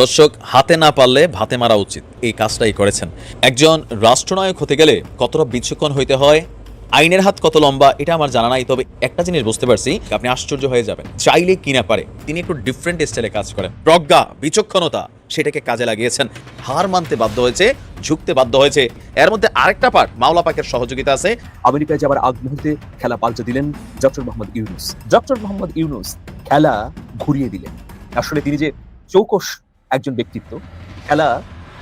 দর্শক, হাতে না পারলে ভাতে মারা উচিত। এই কাজটাই করেছেন। একজন রাষ্ট্রনায়ক হতে গেলে কতটা বিচক্ষণ হইতে হয়? আইনের হাত কত লম্বা, এটা আমার জানা নাই, তবে একটা জিনিস বুঝতে পারছি, আপনি আশ্চর্য হয়ে যাবেন। চাইলে কি না পারে, তিনি একটু ডিফারেন্ট স্টাইলে কাজ করেন। প্রজ্ঞা, বিচক্ষণতা, সেটাকে কাজে লাগিয়েছেন। হার মানতে বাধ্য হয়েছে, ঝুঁকতে বাধ্য হয়েছে। এর মধ্যে আরেকটা পার্ট মাওলা পাকের সহযোগিতা আছে। আমেরিকায় যাবার আগ মুহূর্তে খেলা পাল্টে দিলেন ডক্টর মোহাম্মদ ইউনুস। ডক্টর মোহাম্মদ ইউনুস খেলা ঘুরিয়ে দিলেন। আসলে তিনি যে চৌকস একজন ব্যক্তিত্ব। খেলা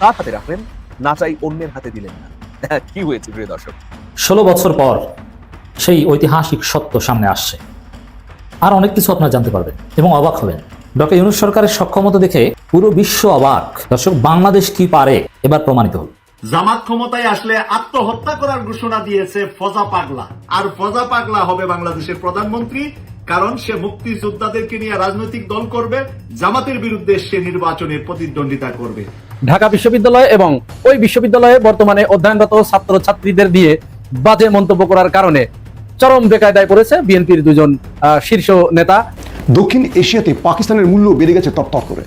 তার হাতে রাখলেন? না চাই অন্যের হাতে দিলেন না। কি হয়েছে প্রিয় দর্শক? ষোলো বছর পর সেই ঐতিহাসিক সত্য সামনে আসছে। আর অনেক কিছু আপনারা জানতে পারবেন এবং অবাক হবেন। ডক্টর ইউনুস সরকারের সক্ষমতা দেখে পুরো বিশ্ব অবাক। দর্শক বাংলাদেশ কি পারে? এবার প্রমাণিত হল জামাত ক্ষমতায় আসলে আত্মহত্যা করার ঘোষণা দিয়েছে ফজা পাগলা। আর ফজা পাগলা হবে বাংলাদেশের প্রধানমন্ত্রী কারণ সে মুক্তিযোদ্ধাদেরকে নিয়ে রাজনৈতিক দল করবে জামাতের বিরুদ্ধে সে নির্বাচনে প্রতিদ্বন্দ্বিতা করবে। ঢাকা বিশ্ববিদ্যালয় এবং ওই বিশ্ববিদ্যালয়ে বর্তমানে অধ্যয়নরত ছাত্র ছাত্রীদের দিয়ে বাজে মন্তব্য করার কারণে চরম বেকায়দায় পড়েছে বিএনপির দুজন আহ, শীর্ষ নেতা। দক্ষিণ এশিয়াতে পাকিস্তানের মূল্য বেড়ে গেছে তরতর করে।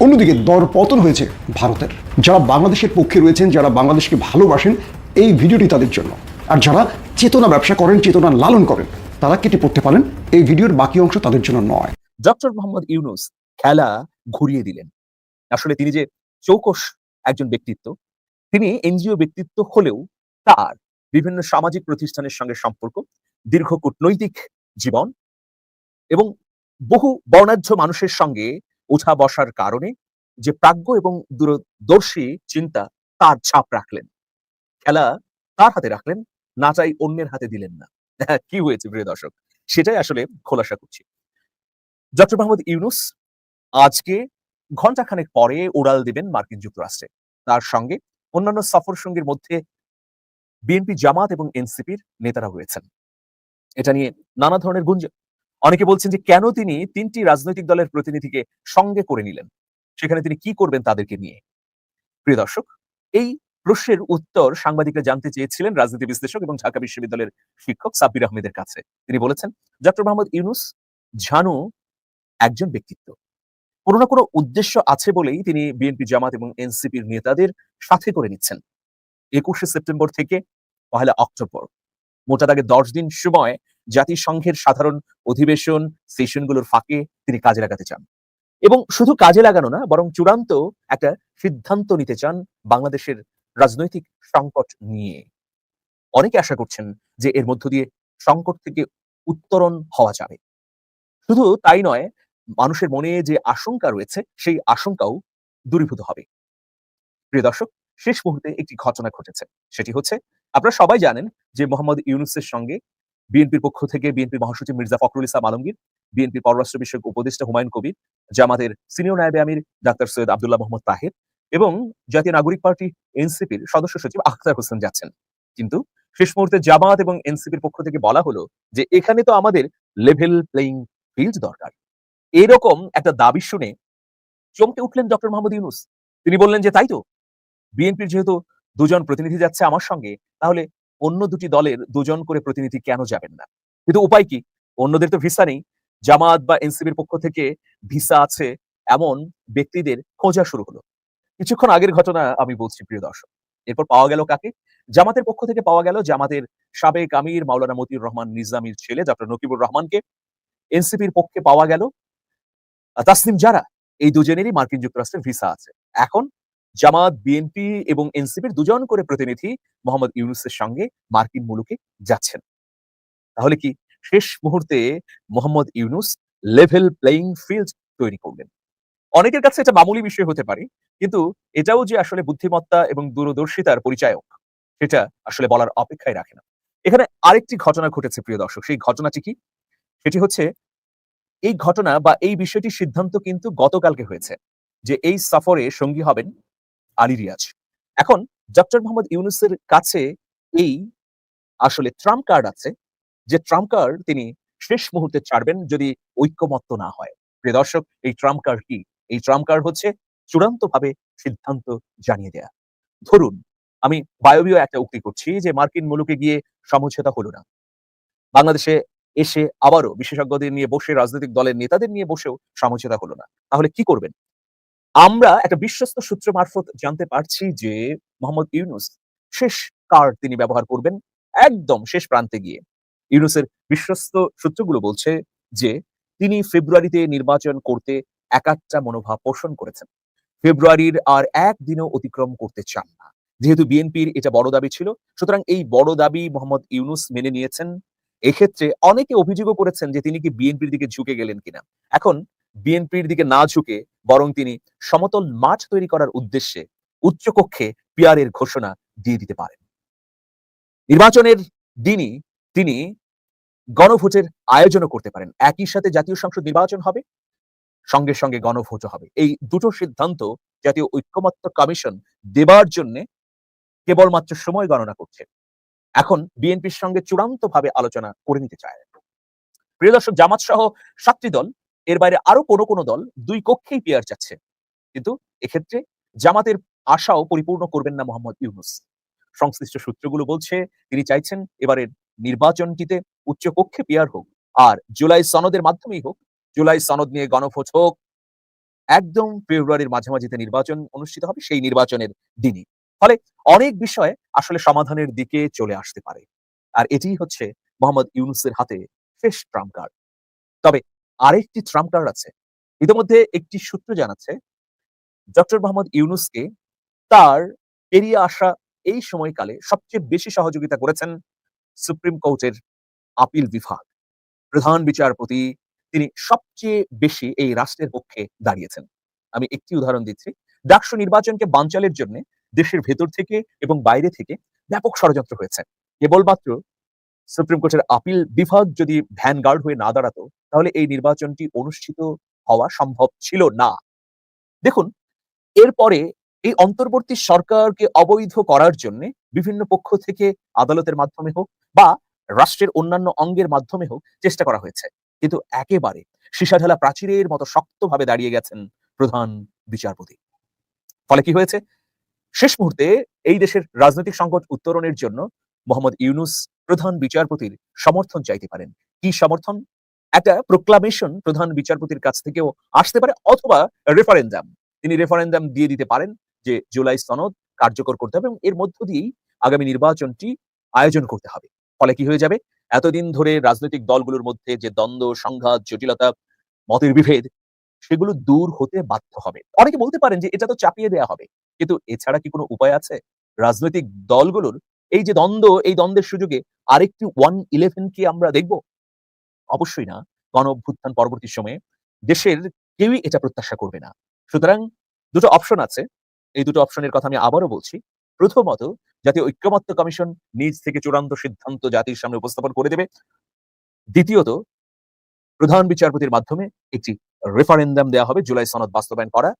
অন্যদিকে দর পতন হয়েছে ভারতের। যারা বাংলাদেশের পক্ষে রয়েছেন যারা বাংলাদেশকে ভালোবাসেন এই ভিডিওটি তাদের জন্য। আর যারা চেতনা ব্যবসা করেন চেতনা লালন করেন তারা কেটে পড়তে পারেন, এই ভিডিওর বাকি অংশ তাদের জন্য নয়। ডক্টর মোহাম্মদ ইউনুস খেলা ঘুরিয়ে দিলেন। আসলে তিনি যে চৌকস একজন ব্যক্তিত্ব, তিনি এনজিও ব্যক্তিত্ব হলেও তার বিভিন্ন সামাজিক প্রতিষ্ঠানের সঙ্গে সম্পর্ক, দীর্ঘ কূটনৈতিক জীবন এবং বহু বর্ণাঢ্য মানুষের সঙ্গে উঠা বসার কারণে যে প্রাজ্ঞ এবং দূরদর্শী চিন্তা তার ছাপ রাখলেন। খেলা তার হাতে রাখলেন, না চাই অন্যের হাতে দিলেন না। কি হয়েছে, প্রিয় দর্শক? সেটাই আসলে খোলাসা করছি। ডক্টর মোহাম্মদ ইউনুস আজকে ঘন্টাখানেক পরে উড়াল দিবেন মার্কিন যুক্তরাষ্ট্রে। তার সঙ্গে অন্যান্য সফর সঙ্গীর মধ্যে বিএনপি জামাত এবং এনসিপির নেতারা রয়েছেন। এটা নিয়ে নানা ধরনের গুঞ্জন। অনেকে বলছেন যে কেন তিনি তিনটি রাজনৈতিক দলের প্রতিনিধিকে সঙ্গে করে নিলেন? সেখানে তিনি কি করবেন তাদেরকে নিয়ে? প্রিয় দর্শক, এই প্রশ্নের উত্তর সাংবাদিকরা জানতে চেয়েছিলেন রাজনীতি বিশ্লেষক এবং ঢাকা বিশ্ববিদ্যালয়ের শিক্ষক সাব্বির আহমেদের কাছে। তিনি বলেছেন, ডক্টর মোহাম্মদ ইউনুস ঝানু একজন ব্যক্তিত্ব। কোনো না কোনো উদ্দেশ্য আছে বলেই তিনি বিএনপি জামাত এবং এনসিপির নেতাদের সাথে করে নিচ্ছেন। একুশে সেপ্টেম্বর থেকে পহেলা অক্টোবর। মোটা দাগে দশ দিন সময় জাতিসংঘের সাধারণ অধিবেশন সেশনগুলোর ফাঁকে তিনি কাজে লাগাতে চান। এবং শুধু কাজে লাগানো না, বরং চূড়ান্ত একটা সিদ্ধান্ত নিতে চান বাংলাদেশের রাজনৈতিক সংকট নিয়ে। অনেকে আশা করছেন যে এর মধ্য দিয়ে সংকট থেকে উত্তরণ হওয়া যাবে। শুধু তাই নয়, মানুষের মনে যে আশঙ্কা রয়েছে, সেই আশঙ্কাও দূরীভূত হবে। প্রিয় দর্শক, শেষ মুহূর্তে একটি ঘটনা ঘটেছে। সেটি হচ্ছে, আপনারা সবাই জানেন যে মোহাম্মদ ইউনুসের সঙ্গে বিএনপির পক্ষ থেকে বিএনপি মহাসচিব মির্জা ফখরুল ইসলাম আলমগীর বিএনপি পররাষ্ট্র বিষয়ক উপদেষ্টা হুমায়ুন কবির, জামাতের সিনিয়র নায়েবে আমির ডাক্তার সৈয়দ আব্দুল্লাহ মোহাম্মদ তাহের এবং জাতীয় নাগরিক পার্টি, এনসিপির সদস্য সচিব আখতার হোসেন যাচ্ছেন। কিন্তু শেষ মুহূর্তে জামাত এবং এনসিপির পক্ষ থেকে বলা হলো যে এখানে তো আমাদের লেভেল প্লেইং ফিল্ড দরকার। এরকম একটা দাবি শুনে চমকে উঠলেন ডক্টর মোহাম্মদ ইউনুস। তিনি বললেন যে, তাই তো? বিএনপির যেহেতু দুজন প্রতিনিধি যাচ্ছে আমার সঙ্গে, তাহলে অন্য দুটি দলের দুজন করে প্রতিনিধি কেন যাবেন না? কিন্তু উপায় কি? অন্যদের তো ভিসা নেই। জামাত বা এনসিপির পক্ষ থেকে ভিসা আছে এমন ব্যক্তিদের খোঁজা শুরু হলো। কিছুক্ষণ আগের ঘটনা আমি বলছি, প্রিয় দর্শক। এরপর পাওয়া গেল কাকে? জামাতের পক্ষ থেকে পাওয়া গেল জামাতের সাবেক আমির মাওলানা মতিউর রহমান নিজামীর ছেলে ডক্টর নকিবুর রহমানকে। এনসিপির পক্ষে পাওয়া গেল। তাসনিম যারা এই দুজনেরই মার্কিন যুক্তরাষ্ট্রের ভিসা আছে। এখন জামাত, বিএনপি এবং এনসিপির দুজন করে প্রতিনিধি মোহাম্মদ ইউনুসের সঙ্গে মার্কিন মুলুকে যাচ্ছেন। তাহলে কি শেষ মুহূর্তে Mohammad Yunus level playing field তৈরি করবেন অনেকের কাছে এটা মামুলি বিষয় হতে পারে, কিন্তু এটাও যে আসলে বুদ্ধিমত্তা এবং দূরদর্শিতার পরিচায়ক, সেটা আসলে বলার অপেক্ষায় রাখে না। এখানে আরেকটি ঘটনা ঘটেছে, প্রিয় দর্শক। সেই ঘটনাটি কি? সেটি হচ্ছে, এই ঘটনা বা এই বিষয়টি সিদ্ধান্ত কিন্তু গতকালকে হয়েছে যে এই সফরে সঙ্গী হবেন আলী রিয়াজ। এখন ডক্টর মোহাম্মদ ইউনুসের কাছে এই আসলে ট্রাম্প কার্ড আছে, যে ট্রাম্প কার্ড তিনি শেষ মুহূর্তে ছাড়বেন যদি ঐক্যমত্য না হয়। প্রিয় দর্শক, এই ট্রাম্প কার্ড কি? এই ট্রাম্প কার্ড হচ্ছে চূড়ান্তভাবে সিদ্ধান্ত জানিয়ে দেয়া। ধরুন, আমি বায়বীয় একটা উক্তি করছি যে মার্কিন মুলুকে গিয়ে সমঝোতা হলো না। বাংলাদেশে এসে আবারও বিশেষজ্ঞদের নিয়ে বসে, রাজনৈতিক দলের নেতাদের নিয়ে বসেও সমঝোতা হলো না। তাহলে কি করবেন? আমরা একটা বিশ্বস্ত সূত্র মারফত জানতে পারছি যে মোহাম্মদ ইউনুস শেষ কার্ড তিনি ব্যবহার করবেন একদম শেষ প্রান্তে গিয়ে। ইউনুসের বিশ্বস্ত সূত্রগুলো বলছে যে তিনি ফেব্রুয়ারিতে নির্বাচন করতে একাত্তা মনোভাব পোষণ করেছেন। ফেব্রুয়ারির আর একদিনও অতিক্রম করতে চান না। যেহেতু বিএনপির এটা বড় দাবি ছিল, সুতরাং এই বড় দাবি মোহাম্মদ ইউনুস মেনে নিয়েছেন। এক্ষেত্রে অনেকে অভিযোগও করেছেন যে তিনি কি বিএনপির দিকে ঝুঁকে গেলেন কিনা। এখন বিএনপির দিকে না ঝুঁকে বরং তিনি সমতল মাঠ তৈরি করার উদ্দেশ্যে উচ্চকক্ষে পিয়ারের ঘোষণা দিয়ে দিতে পারেন। নির্বাচনের দিনই তিনি গণভোটের আয়োজনও করতে পারেন। একই সাথে জাতীয় সংসদ নির্বাচন হবে। সঙ্গে সঙ্গে গণভোটও হবে। এই দুটো সিদ্ধান্ত জাতীয় ঐক্যমত্য কমিশন দেবার জন্য কেবলমাত্র সময় গণনা করছে। এখন বিএনপির সঙ্গে চূড়ান্ত ভাবে আলোচনা করে নিতে চায়। প্রিয় দর্শক, জামাত সহ সাতটি দল, এর বাইরে আরও কোনো কোনো দল দুই কক্ষেই পেয়ার যাচ্ছে কিন্তু এক্ষেত্রে জামাতের আশাও পরিপূর্ণ করবেন না মোহাম্মদ ইউনুস। সংশ্লিষ্ট সূত্রগুলো বলছে, তিনি চাইছেন এবারের নির্বাচনটিতে উচ্চ কক্ষে পেয়ার হোক, আর জুলাই সনদের মাধ্যমেই হোক জুলাই সনদ নিয়ে গণভোট হোক একদম ফেব্রুয়ারির মাঝামাঝিতে নির্বাচন অনুষ্ঠিত হবে, সেই নির্বাচনের দিনই। ফলে অনেক বিষয় আসলে সমাধানের দিকে চলে আসতে পারে। আর এটিই হচ্ছে মোহাম্মদ ইউনুসের হাতে শেষ ট্রাম্প কার্ড। তবে আরেকটি ট্রাম্প কার্ড আছে। ইতিমধ্যে একটি সূত্র জানাচ্ছে, ডক্টর মোহাম্মদ ইউনুসকে তার পেরিয়ে আসা এই সময়কালে সবচেয়ে বেশি সহযোগিতা করেছেন সুপ্রিম কোর্টের আপিল বিভাগ। প্রধান বিচারপতি তিনি সবচেয়ে বেশি এই রাষ্ট্রের পক্ষে দাঁড়িয়েছেন। আমি একটি উদাহরণ দিচ্ছি। ডাকসু নির্বাচনকে বানচালের জন্য দেশের ভেতর থেকে এবং বাইরে থেকে ব্যাপক ষড়যন্ত্র হয়েছে। কেবলমাত্র সুপ্রিম কোর্টের আপিল বিভাগ যদি ভ্যান গার্ড হয়ে না দাঁড়াতো, তাহলে এই নির্বাচনটি অনুষ্ঠিত হওয়া সম্ভব ছিল না। দেখুন, এরপরে এই অন্তর্বর্তী সরকারকে অবৈধ করার জন্য বিভিন্ন পক্ষ থেকে আদালতের মাধ্যমে হোক বা রাষ্ট্রের অন্যান্য অঙ্গের মাধ্যমে হোক চেষ্টা করা হয়েছে। কিন্তু একেবারে সীসাঢালা প্রাচীরের মতো শক্তভাবে দাঁড়িয়ে গেছেন প্রধান বিচারপতি। ফলে কি হয়েছে? শেষ মুহূর্তে এই দেশের রাজনৈতিক সংকট উত্তরণের জন্য মোহাম্মদ ইউনুস প্রধান বিচারপতির সমর্থন চাইতে পারেন। কি সমর্থন? একটা প্রোক্লামেশন প্রধান বিচারপতির কাছ থেকেও আসতে পারে অথবা রেফারেন্ডাম তিনি রেফারেন্ডাম দিয়ে দিতে পারেন যে জুলাই সনদ কার্যকর করতে হবে এবং এর মধ্য দিয়েই আগামী নির্বাচনটি আয়োজন করতে হবে। ফলে কি হয়ে যাবে? এতদিন ধরে রাজনৈতিক দলগুলোর মধ্যে যে দ্বন্দ্ব, সংঘাত, জটিলতা, মতের বিভেদ, সেগুলো দূর হতে বাধ্য হবে। অনেকে বলতে পারেন যে এটা তো চাপিয়ে দেওয়া হবে। কিন্তু এছাড়া কি কোনো উপায় আছে? রাজনৈতিক দলগুলোর এই যে দ্বন্দ্ব, এই দ্বন্দ্বের সুযোগে আরেকটি ওয়ান ইলেভেন কি আমরা দেখব? অবশ্যই না। গণ অভ্যুত্থান পরবর্তী সময়ে দেশের কেউই এটা প্রত্যাশা করবে না। সুতরাং দুটো অপশন আছে। এই দুটো অপশনের কথা আমি আবারও বলছি। প্রথমত জাতীয় ঐক্যমত্য কমিশন নিজ থেকে চূড়ান্ত সিদ্ধান্ত জাতির সামনে উপস্থাপন করে দেবে। দ্বিতীয়ত, প্রধান বিচারপতির মাধ্যমে একটি রেফারেন্ডাম দেওয়া হবে, জুলাই সনদ বাস্তবায়ন করা।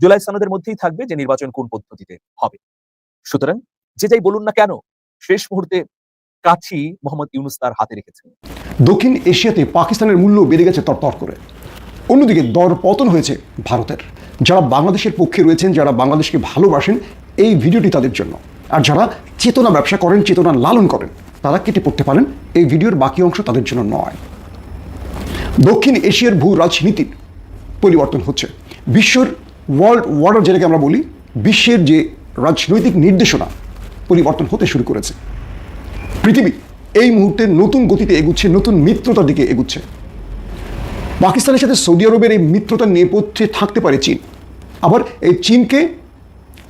জুলাই সনদের মধ্যেই থাকবে যে নির্বাচন কোন পদ্ধতিতে হবে। সুতরাং যেটাই বলুন না কেন, শেষ মুহূর্তে কাছি মোহাম্মদ ইউনুস তার হাতে রেখেছেন। দক্ষিণ এশিয়াতে পাকিস্তানের মূল্য বেড়ে গেছে তরতর করে। অন্যদিকে দর পতন হয়েছে ভারতের। যারা বাংলাদেশের পক্ষে রয়েছেন, যারা বাংলাদেশকে ভালোবাসেন, এই ভিডিওটি তাদের জন্য। আর যারা চেতনা ব্যবসা করেন, চেতনা লালন করেন, তারা কেটে পড়তে পারেন, এই ভিডিওর বাকি অংশ তাদের জন্য নয়। দক্ষিণ এশিয়ার ভূ রাজনীতির পরিবর্তন হচ্ছে। বিশ্বর ওয়ার্ল্ড ওয়ার্ডার যেটাকে আমরা বলি, বিশ্বের যে রাজনৈতিক নির্দেশনা পরিবর্তন হতে শুরু করেছে। পৃথিবী এই মুহূর্তে নতুন গতিতে এগুচ্ছে, নতুন মিত্রতার দিকে এগুচ্ছে। পাকিস্তানের সাথে সৌদি আরবের এই মিত্রতার নেপথ্যে থাকতে পারে চীন। আবার এই চীনকে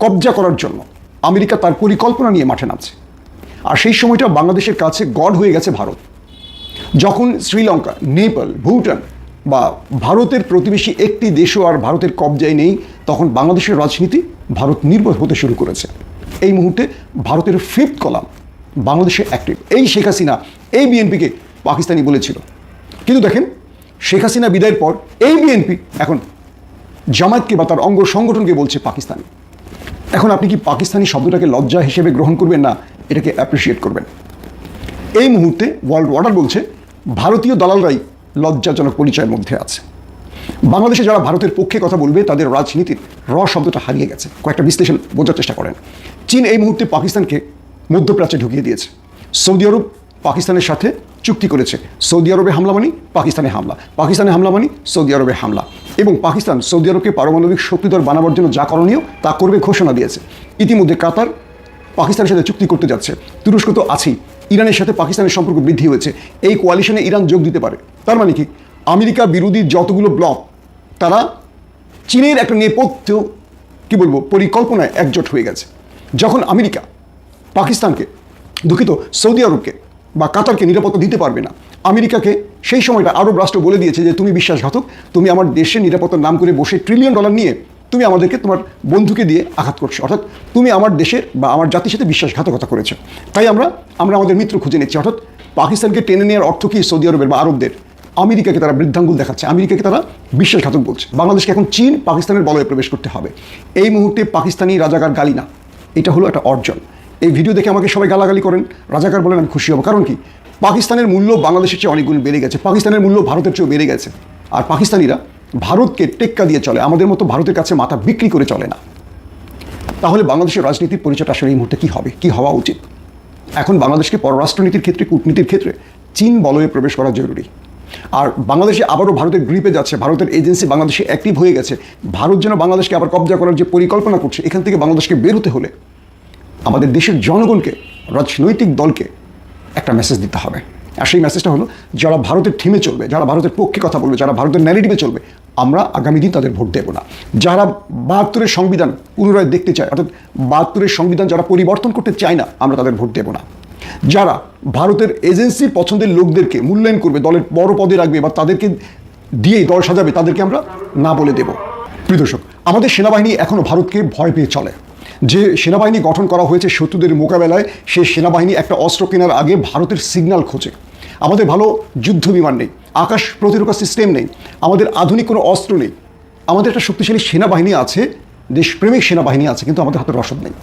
কবজা করার জন্য আমেরিকা তার পরিকল্পনা নিয়ে মাঠে নামছে। আর সেই সময়টা বাংলাদেশের কাছে গড হয়ে গেছে ভারত। যখন শ্রীলঙ্কা, নেপাল, ভুটান বা ভারতের প্রতিবেশী একটি দেশও আর ভারতের কবজায় নেই, তখন বাংলাদেশের রাজনীতি ভারত নির্ভর হতে শুরু করেছে। এই মুহূর্তে ভারতের ফিফথ কলাম বাংলাদেশে অ্যাক্টিভ এই শেখ হাসিনা এই বিএনপিকে পাকিস্তানি বলেছিল। কিন্তু দেখেন, শেখ হাসিনা বিদায়ের পর এই বিএনপি এখন জামায়াতকে বা তার অঙ্গ সংগঠনকে বলছে পাকিস্তানি। এখন আপনি কি পাকিস্তানি শব্দটাকে লজ্জা হিসেবে গ্রহণ করবেন না? এটাকে অ্যাপ্রিসিয়েট করবেন। এই মুহূর্তে ওয়ার্ল্ড ওয়ার্ডার বলছে, ভারতীয় দালালরাই লজ্জাজনক পরিচয়ের মধ্যে আছে। বাংলাদেশে যারা ভারতের পক্ষে কথা বলবে, তাদের রাজনীতির র শব্দটা হারিয়ে গেছে। কয়েকটা বিশ্লেষণ বোঝার চেষ্টা করেন। চীন এই মুহূর্তে পাকিস্তানকে মধ্যপ্রাচ্যে ঢুকিয়ে দিয়েছে। সৌদি আরব পাকিস্তানের সাথে চুক্তি করেছে। সৌদি আরবে হামলা মানে পাকিস্তানে হামলা। পাকিস্তানে হামলা মানে সৌদি আরবে হামলা। এবং পাকিস্তান সৌদি আরবকে পারমাণবিক শক্তিধর বানাবার জন্য যা করণীয় তা করবে ঘোষণা দিয়েছে। ইতিমধ্যে কাতার পাকিস্তানের সাথে চুক্তি করতে যাচ্ছে। তুরস্ক তো আছেই। ইরানের সাথে পাকিস্তানের সম্পর্ক বৃদ্ধি হয়েছে। এই কোয়ালিশনে ইরান যোগ দিতে পারে। তার মানে কি? আমেরিকা বিরোধী যতগুলো ব্লক, তারা চীনের একটা নেপথ্য, কি বলব, পরিকল্পনায় একজোট হয়ে গেছে। যখন আমেরিকা পাকিস্তানকে, দুঃখিত, সৌদি আরবকে বা কাতারকে নিরাপত্তা দিতে পারবে না। আমেরিকাকে সেই সময়টা আরব রাষ্ট্র বলে দিয়েছে যে, তুমি বিশ্বাসঘাতক, তুমি আমার দেশের নিরাপত্তার নাম করে বসে ট্রিলিয়ন ডলার নিয়ে তুমি আমাদেরকে, তোমার বন্ধুকে দিয়ে আঘাত করছ। অর্থাৎ তুমি আমার দেশের বা আমার জাতির সাথে বিশ্বাসঘাতকতা করেছ। তাই আমরা আমরা আমাদের মিত্র খুঁজে নিচ্ছি। অর্থাৎ পাকিস্তানকে টেনে নেওয়ার অর্থ কি সৌদি আরবের বা আরবদের? আমেরিকাকে তারা বৃদ্ধাঙ্গুল দেখাচ্ছে। আমেরিকাকে তারা বিশ্বাসঘাতক বলছে। বাংলাদেশকে এখন চীন পাকিস্তানের বলয়ে প্রবেশ করতে হবে। এই মুহূর্তে পাকিস্তানি রাজাকার গালি না। এটা হলো একটা অর্জন। এই ভিডিও দেখে আমাকে সবাই গালাগালি করেন। রাজাকার বলেন, আমি খুশি হব। কারণ কি? পাকিস্তানের মূল্য বাংলাদেশের চেয়ে অনেক গুণ বেড়ে গেছে। পাকিস্তানের মূল্য ভারতের চেয়েও বেড়ে গেছে। আর পাকিস্তানিরা ভারতকে টেক্কা দিয়ে চলে। আমাদের মতো ভারতের কাছে মাথা বিক্রি করে চলে না। তাহলে বাংলাদেশের রাজনীতির পরিচয়টা আসলে এই মুহূর্তে কী হবে? কী হওয়া উচিত? এখন বাংলাদেশকে পররাষ্ট্রনীতির ক্ষেত্রে, কূটনীতির ক্ষেত্রে চীন বলয়ে প্রবেশ করা জরুরি। আর বাংলাদেশে আবারও ভারতের গ্রিপে যাচ্ছে। ভারতের এজেন্সি বাংলাদেশে অ্যাক্টিভ হয়ে গেছে। ভারত যেন বাংলাদেশকে আবার কবজা করার যে পরিকল্পনা করছে, এখান থেকে বাংলাদেশকে বের হতে হলে আমাদের দেশের জনগণকে, রাজনৈতিক দলকে একটা মেসেজ দিতে হবে। আর সেই মেসেজটা হলো, যারা ভারতের থিমে চলবে, যারা ভারতের পক্ষে কথা বলবে, যারা ভারতের ন্যারেটিভে চলবে, আমরা আগামী দিন তাদের ভোট দেব না। যারা বাহাত্তরের সংবিধান পুনরায় দেখতে চায়, অর্থাৎ বাহাত্তরের সংবিধান যারা পরিবর্তন করতে চায় না, আমরা তাদের ভোট দেব না। যারা ভারতের এজেন্সির পছন্দের লোকদেরকে মূল্যায়ন করবে, দলের বড় পদে রাখবে বা তাদেরকে দিয়েই দল সাজাবে, তাদেরকে আমরা না বলে দেব। প্রিয় দর্শক, আমাদের সেনাবাহিনী এখনও ভারতকে ভয় পেয়ে চলে। যে সেনাবাহিনী গঠন করা হয়েছে শত্রুদের মোকাবেলায় সেই সেনাবাহিনী একটা অস্ত্র কেনার আগে ভারতের সিগন্যাল খোঁজে। আমাদের ভালো যুদ্ধ বিমান নেই, আকাশ প্রতিরক্ষা সিস্টেম নেই, আমাদের আধুনিক কোনো অস্ত্র নেই। আমাদের একটা শক্তিশালী সেনাবাহিনী আছে, দেশপ্রেমিক সেনাবাহিনী আছে, কিন্তু আমাদের হাতে রসদ নেই।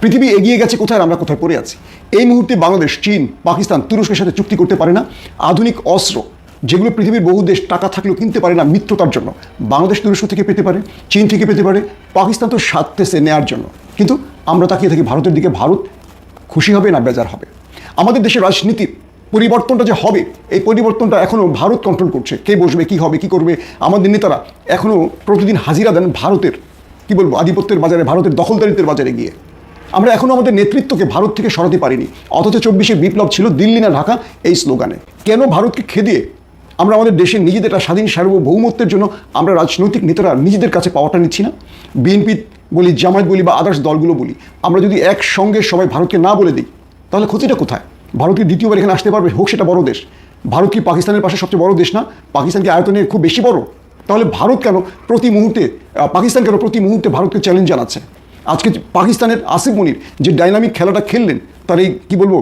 পৃথিবী এগিয়ে গেছে কোথায় আমরা কোথায় পড়ে আছি? এই মুহূর্তে বাংলাদেশ, চীন, পাকিস্তান তুরস্কের সাথে চুক্তি করতে পারে না। আধুনিক অস্ত্র, যেগুলো পৃথিবীর বহু দেশ টাকা থাকলেও কিনতে পারে না মিত্রতার জন্য, বাংলাদেশ তুরস্ক থেকে পেতে পারে, চীন থেকে পেতে পারে, পাকিস্তান তো সাথে নেয়ার জন্য। কিন্তু আমরা তাকিয়ে থাকি ভারতের দিকে, ভারত খুশি হবে না বেজার হবে? আমাদের দেশের রাজনীতির পরিবর্তনটা যে হবে, এই পরিবর্তনটা এখনও ভারত কন্ট্রোল করছে। কে বসবে, কি হবে, কি করবে? আমাদের নেতারা এখনও প্রতিদিন হাজিরা দেন ভারতের, কি বলব, আধিপত্যের বাজারে, ভারতের দখলদারিত্বের বাজারে গিয়ে। আমরা এখনও আমাদের নেতৃত্বকে ভারত থেকে সরাতে পারিনি। অথচ চব্বিশে বিপ্লব ছিল দিল্লি না ঢাকা এই স্লোগানে। কেন ভারতকে খেদিয়ে আমরা আমাদের দেশের নিজেদের স্বাধীন সার্বভৌমত্বের জন্য আমরা রাজনৈতিক নেতারা নিজেদের কাছে পাওয়াটা নিচ্ছি না? বিএনপি বলি, জামায়াত বলি বা আদার্স দলগুলো বলি, আমরা যদি একসঙ্গে সবাই ভারতকে না বলে দিই, তাহলে ক্ষতিটা কোথায়? ভারত কি দ্বিতীয়বার এখানে আসতে পারবে, হোক সেটা বড় দেশ। ভারত কি পাকিস্তানের পাশে সবচেয়ে বড় দেশ না? পাকিস্তান কি আয়তনে খুব বেশি বড়? তাহলে ভারত কেন প্রতি মুহূর্তে পাকিস্তান কেন প্রতি মুহূর্তে ভারতকে চ্যালেঞ্জ জানাচ্ছে? আজকে পাকিস্তানের আসিফ মনির যে ডাইনামিক খেলাটা খেললেন, তার এই, কী বলব,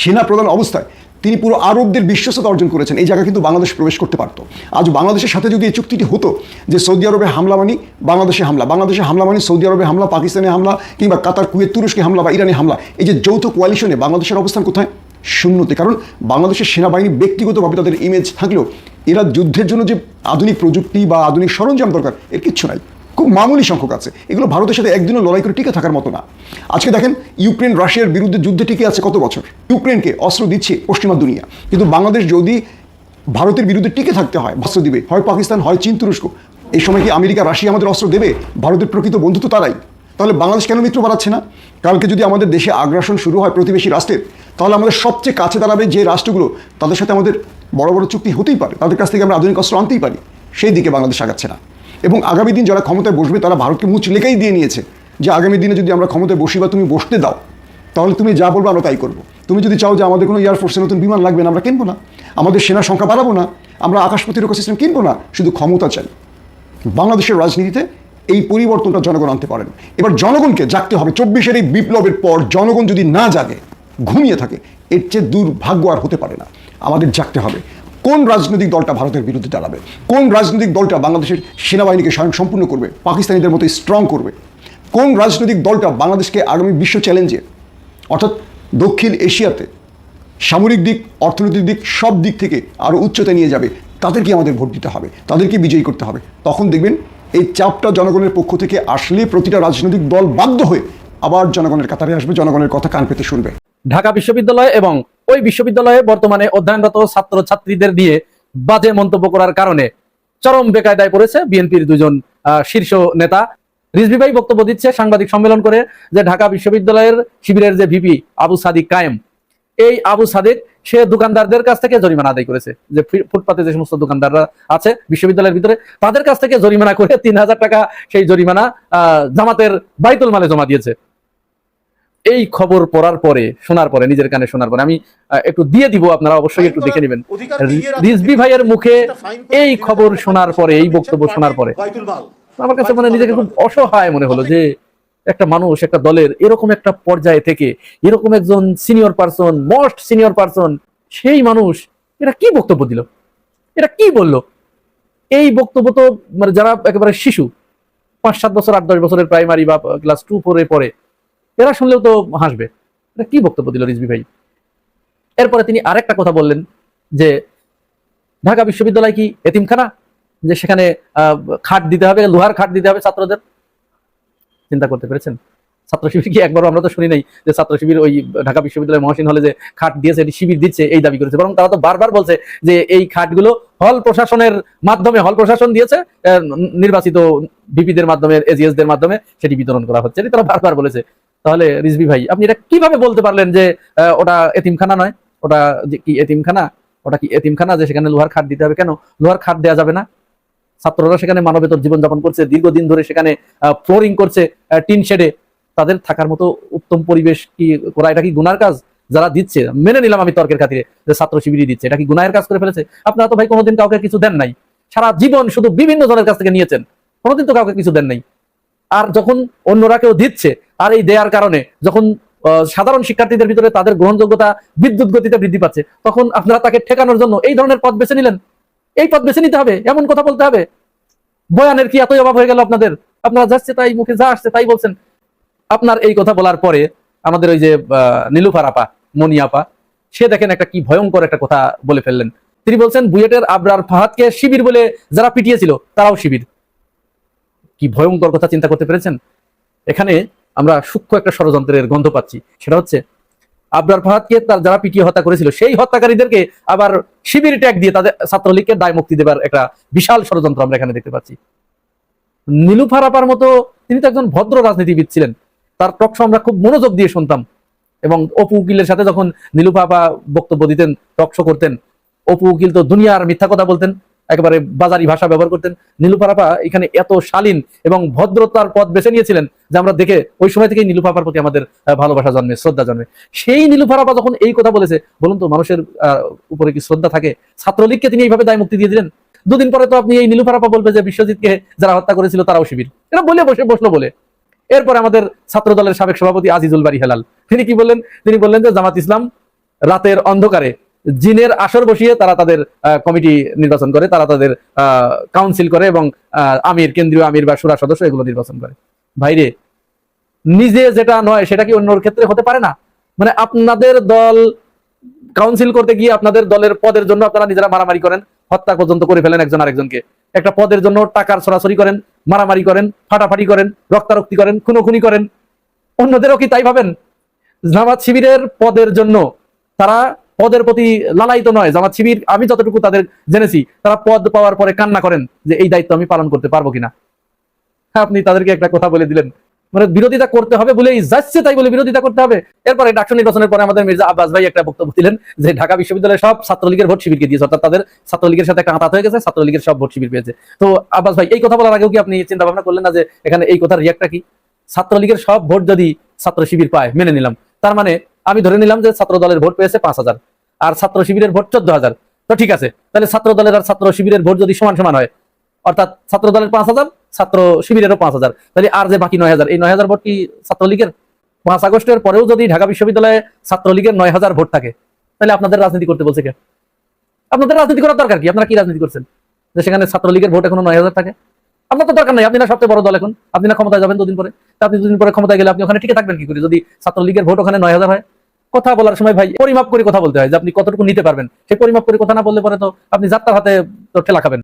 সেনা প্রধান অবস্থায় তিনি পুরো আরবদের বিশ্বস্ততা অর্জন করেছেন। এই জায়গা কিন্তু বাংলাদেশ প্রবেশ করতে পারতো। আজ বাংলাদেশের সাথে যদি এই চুক্তিটি হতো যে সৌদি আরবে হামলা মানি বাংলাদেশে হামলা বাংলাদেশে হামলা মানি সৌদি আরবে হামলা, পাকিস্তানে হামলা কিংবা কাতার, কুয়েত, তুরস্কে হামলা বা ইরানে হামলা, এই যে যৌথ কোয়ালিশনে বাংলাদেশের অবস্থান কোথায়? শূন্যতে। কারণ বাংলাদেশের সেনাবাহিনী ব্যক্তিগতভাবে তাদের ইমেজ থাকলেও এরা যুদ্ধের জন্য যে আধুনিক প্রযুক্তি বা আধুনিক সরঞ্জাম দরকার, এর কিচ্ছু নাই। খুব মামুলি সংখ্যক আছে। এগুলো ভারতের সাথে একদিনও লড়াই করে টিকে থাকার মতো না। আজকে দেখেন, ইউক্রেন, রাশিয়ার বিরুদ্ধে যুদ্ধে টিকে আছে কত বছর? ইউক্রেনকে অস্ত্র দিচ্ছে পশ্চিমা দুনিয়া। কিন্তু বাংলাদেশ যদি ভারতের বিরুদ্ধে টিকে থাকতে হয় অস্ত্র দিবে, হয় পাকিস্তান, হয় চীন তুরস্ক, এই সময় কি আমেরিকা, রাশিয়া আমাদের অস্ত্র দেবে? ভারতের প্রকৃত বন্ধু তো তারাই। তাহলে বাংলাদেশ কেন মিত্র বাড়াচ্ছে না? কালকে যদি আমাদের দেশে আগ্রাসন শুরু হয় প্রতিবেশী রাষ্ট্রের, তাহলে আমাদের সবচেয়ে কাছে দাঁড়াবে যে রাষ্ট্রগুলো তাদের সাথে আমাদের বড় বড় চুক্তি হতেই পারে, তাদের কাছ থেকে আমরা আধুনিক অস্ত্র আনতেই পারি, সেই দিকে বাংলাদেশ আগাচ্ছে না। এবং আগামী দিন যারা ক্ষমতায় বসবে, তারা ভারতকে মুচ লেখাই দিয়ে নিয়েছে যে আগামী দিনে যদি আমরা ক্ষমতায় বসি বা তুমি বসতে দাও, তাহলে তুমি যা বলব আমরা তাই করব। তুমি যদি চাও যে আমাদের কোনো এয়ারফোর্সের নতুন বিমান লাগবে না, আমরা কিনবো না। আমাদের সেনা সংখ্যা বাড়াবো না। আমরা আকাশ প্রতিরক্ষা সিস্টেম কিনবো না, শুধু ক্ষমতা চাই। বাংলাদেশের রাজনীতিতে এই পরিবর্তনটা জনগণ আনতে পারেন। এবার জনগণকে জাগতে হবে। চব্বিশের এই বিপ্লবের পর জনগণ যদি না জাগে, ঘুমিয়ে থাকে, এর চেয়ে দুর্ভাগ্য আর হতে পারে না। আমাদের জাগতে হবে। কোন রাজনৈতিক দলটা ভারতের বিরুদ্ধে দাঁড়াবে কোন রাজনৈতিক দলটা বাংলাদেশের সেনাবাহিনীকে স্বয়ং সম্পূর্ণ করবে? পাকিস্তানিদের মতো স্ট্রং করবে? কোন রাজনৈতিক দলটা বাংলাদেশকে আগামী বিশ্ব চ্যালেঞ্জে অর্থাৎ দক্ষিণ এশিয়াতে সামরিক দিক, অর্থনৈতিক দিক, সব দিক থেকে আরও উচ্চতায় নিয়ে যাবে, তাদেরকে আমাদের ভোট দিতে হবে, তাদেরকে বিজয়ী করতে হবে। তখন দেখবেন এই চাপটা জনগণের পক্ষ থেকে আসলে প্রতিটা রাজনৈতিক দল বাধ্য হয়ে আবার জনগণের কাতারে আসবে, জনগণের কথা কান পেতে শুনবে। ঢাকা বিশ্ববিদ্যালয় এবং ওই বিশ্ববিদ্যালয়ে বর্তমানে অধ্যয়নরত ছাত্র ছাত্রীদের দিয়ে বাজে মন্তব্য করার কারণে চরম বেকায়দায় পড়েছে বিএনপির দুজন শীর্ষ নেতা। রিজভি ভাই বক্তব্য দিচ্ছে, সাংবাদিক সম্মেলন করে যে ঢাকা বিশ্ববিদ্যালয়ের শিবিরের যে ভিপি আবু সাদিক কায়েম, এই আবু সাদিক, সে দোকানদারদের কাছ থেকে জরিমানা আদায় করেছে। যে ফুটপাতে যে সমস্ত দোকানদাররা আছে বিশ্ববিদ্যালয়ের ভিতরে, তাদের কাছ থেকে জরিমানা করে তিন হাজার টাকা সেই জরিমানা জামাতের বাইতুল মালে জমা দিয়েছে। এই খবর পড়ার পরে শোনার পরে নিজের কানে শোনার পরে আমি একটু দিয়ে দিব আপনারা অবশ্যই একটু দেখে নেবেন। রিজবি ভাইয়ের মুখে এই খবর শোনার পরে এই বক্তব্য শোনার পরে আমার কাছে মানে নিজেকে খুব অসহায় মনে হলো যে একটা মানুষ একটা দলের এরকম একটা পর্যায়ে থেকে এরকম একজন senior person most senior person সেই মানুষ এটা কি বক্তব্য দিল? এটা কি বলল? এই বক্তব্য তো মানে যারা একেবারে শিশু পাঁচ সাত বছর আট দশ বছরের প্রাইমারি বা ক্লাস টু ফোরে পড়ে এরা শুনলেও তো হাসবে। এটা কি বক্তব্য দিল রিজবি ভাই? এরপরে তিনি আরেকটা কথা বললেন যে, ঢাকা বিশ্ববিদ্যালয় কি এতিমখানা? যে সেখানে খাট দিতে হবে, লোহার খাট দিতে হবে ছাত্রদের? চিন্তা করতে পেরেছেন? ছাত্র শিবির কি একবারও আমরা তো শুনি নাই যে ছাত্র শিবির ওই ঢাকা বিশ্ববিদ্যালয় মহসিন হলে যে খাট দিয়েছে, এটি শিবির দিচ্ছে, এই দাবি করেছে। বরং তারা তো বারবার বলছে যে এই খাটগুলো হল প্রশাসনের মাধ্যমে, হল প্রশাসন দিয়েছে নির্বাচিত ভিপিদের মাধ্যমে এজিএস দের মাধ্যমে সেটি বিতরণ করা হচ্ছে। এটি তারা বারবার বলেছে। তাহলে রিজবি ভাই, আপনি এটা কীভাবে বলতে পারলেন যে ওটা এতিমখানা নয়? ওটা কি এতিমখানা? ওটা কি এতিমখানা যে সেখানে লোহার খাট দিতে হবে কেন? লোহার খাট দেওয়া যাবে না। ছাত্ররা সেখানে মানবেতর জীবনযাপন করছে, দীর্ঘদিন ধরে সেখানে ফ্লোরিং করছে টিন শেডে। তাদের থাকার মতো উত্তম পরিবেশ কি করা এটা কি গুনার কাজ? যারা দিচ্ছে, মেনে নিলাম আমি তর্কের খাতিরে যে ছাত্র শিবিরই দিচ্ছে। এটা কি গুনায়ের কাজ করে ফেলেছে? আপনারা তো ভাই কোনোদিন কাউকে কিছু দেন নাই। সারা জীবন শুধু বিভিন্ন জনের কাছ থেকে নিয়েছেন। কোনোদিন তো কাউকে কিছু দেন নাই। আর যখন অন্যরা কেউ দিচ্ছে আর এই দেয়ার কারণে যখন সাধারণ শিক্ষার্থীদের ভিতরে তাদের গ্রহণযোগ্যতা বিদ্যুৎ গতিতে বৃদ্ধি পাচ্ছে, তখন আপনারা তাকে ঠেকানোর জন্য এই ধরনের পথ বেছে নিলেন। এই পথ বেছে নিতে হবে, এমন কথা বলতে হবে। বয়ানের কি এতই অভাব হয়ে গেল আপনাদের? আপনারা যাচ্ছে তাই মুখে যা আসছে তাই বলছেন। আপনার এই কথা বলার পরে আমাদের ওই যে নীলুফার আপা মনি আপা, সে দেখেন একটা কি ভয়ঙ্কর একটা কথা বলে ফেললেন। তিনি বলছেন, বুয়েটের আবরার ফাহাদকে শিবির বলে যারা পিটিয়েছিল, তারাও শিবির। কি ভয়ঙ্কর কথা চিন্তা করতে পেরেছেন? এখানে আমরা সূক্ষ্ম একটা ষড়যন্ত্রের গন্ধ পাচ্ছি। সেটা হচ্ছে, আবরার ফাহাদকে তার যারা পিটিয়ে হত্যা করেছিল, সেই হত্যাকারীদেরকে আবার শিবির ট্যাগ দিয়ে তাদের ছাত্রলীগকে দায় মুক্তি দেবার একটা বিশাল ষড়যন্ত্র আমরা এখানে দেখতে পাচ্ছি। নীলুফার আপার মতো তিনি তো একজন ভদ্র রাজনীতিবিদ ছিলেন। তার টকশো আমরা খুব মনোযোগ দিয়ে শুনতাম। এবং অপু উকিলের সাথে যখন নীলুফা আপা বক্তব্য দিতেন টক শো করতেন, অপু উকিল তো দুনিয়ার মিথ্যা কথা বলতেন। একেবারে বাজারি ভাষা ব্যবহার করতেন। নীলুফার আপা এখানে এত শালীন এবং ভদ্রতার পথ বেছে নিয়েছিলেন যে আমরা দেখে ওই সময় থেকেই নীলুফা আপার প্রতি আমাদের ভালোবাসা জন্মে, শ্রদ্ধা জন্মে। সেই নীলুফার আপা যখন এই কথা বলেছে, বলুন তো, মানুষের উপরে কি শ্রদ্ধা থাকে? ছাত্রলীগকে তিনি এইভাবে দায় মুক্তি দিয়ে দিলেন? দুদিন পরে তো আপনি এই নীলুফার আপা বলবে যে বিশ্বজিৎকে যারা হত্যা করেছিল তারাও শিবির। এরা বলে বসে, বসল বলে। এরপরে আমাদের ছাত্র দলের সাবেক সভাপতি আজিজুল বাড়ি হেলাল। তিনি কি বললেন? তিনি বললেন যে জামাত ইসলাম রাতের অন্ধকারে জিনের আসর বসিয়ে তারা তাদের কমিটি নির্বাচন করে, তারা তাদের কাউন্সিল করে এবং আমির, কেন্দ্রীয় আমির বা সুরা সদস্য এগুলো নির্বাচন করে। ভাইরে, নিজে যেটা নয়, সেটা কি অন্যর ক্ষেত্রে হতে পারে না? মানে আপনাদের দল কাউন্সিল করতে গিয়ে আপনাদের দলের পদের জন্য আপনারা নিজেরা মারামারি করেন, হত্যা পর্যন্ত করে ফেলেন একজন আরেকজনকে। একটা পদের জন্য টাকার সরাসরি করেন, মারামারি করেন, ফাটাফাটি করেন, রক্তারক্তি করেন, খুনোখুনি করেন। অন্যদেরও কি তাই ভাবেন? জামাত শিবিরের পদের জন্য তারা পদের প্রতি লালায়িত নয়। জামাত শিবির, আমি যতটুকু তাদের জেনেছি, তারা পদ পাওয়ার পরে কান্না করেন যে এই দায়িত্ব আমি পালন করতে পারব কিনা। আপনি তাদেরকে একটা কথা বলে দিলেন। মানে বিরোধিতা করতে হবে বলেই যাচ্ছে তাই বলে বিরোধিতা করতে হবে। এরপরে ডাকসু নির্বাচনের পরে আমাদের মির্জা আব্বাস ভাই একটা বক্তব্য দিলেন যে ঢাকা বিশ্ববিদ্যালয়ের সব ছাত্রলীগের ভোট শিবিরকে দিয়েছে। অর্থাৎ তাদের ছাত্রলীগের সাথে কাঁতাত হয়ে গেছে, ছাত্রলীগের সব ভোট শিবির পেয়েছে। তো আব্বাস ভাই, এই কথা বলার আগেও কি আপনি চিন্তা ভাবনা করলেন না যে এখানে এই কথার রিয়াক্টটা কি? ছাত্রলীগের সব ভোট যদি ছাত্র শিবির পায়, মেনে নিলাম। তার মানে আমি ধরে নিলাম যে ছাত্র দলের ভোট পেয়েছে পাঁচ হাজার, আর ছাত্র শিবিরের ভোট চোদ্দ হাজার। তো ঠিক আছে, তাহলে ছাত্র দলের আর ছাত্র শিবিরের ভোট যদি সমান সমান হয়, অর্থাৎ ছাত্র দলের পাঁচ হাজার, ছাত্র শিবিরেরও পাঁচ হাজার, তাহলে আর যে বাকি নয় হাজার, এই নয় হাজার ভোট কি ছাত্রলীগের? পাঁচ আগস্টের পরেও যদি ঢাকা বিশ্ববিদ্যালয়ে ছাত্রলীগের নয় হাজার ভোট থাকে, তাহলে আপনাদের রাজনীতি করতে বলছে কে? আপনাদের রাজনীতি করার দরকার কি? আপনারা কি রাজনীতি করছেন? যে সেখানে ছাত্রলীগের ভোট এখনও নয় হাজার থাকে? আপনার তো দরকার নাই, আপনি না সবচেয়ে বড় দল এখন। আপনি না ক্ষমতায় যাবেন দুদিন পরে। আপনি দুদিন পরে ক্ষমতায় গেলে আপনি ওখানে টিকে থাকবেন কি করে? যদি ছাত্রলীগের ভোট ওখানে নয় হাজার হয় কথা বলার সময় ভাই, পরিমাপ করে কথা বলতে হয় যে আপনি কতটুকু নিতে পারবেন। সে পরিমাপ করে কথা না বললে পরে তো আপনি যাত্রার হাতে তো ঠেলা খাবেন।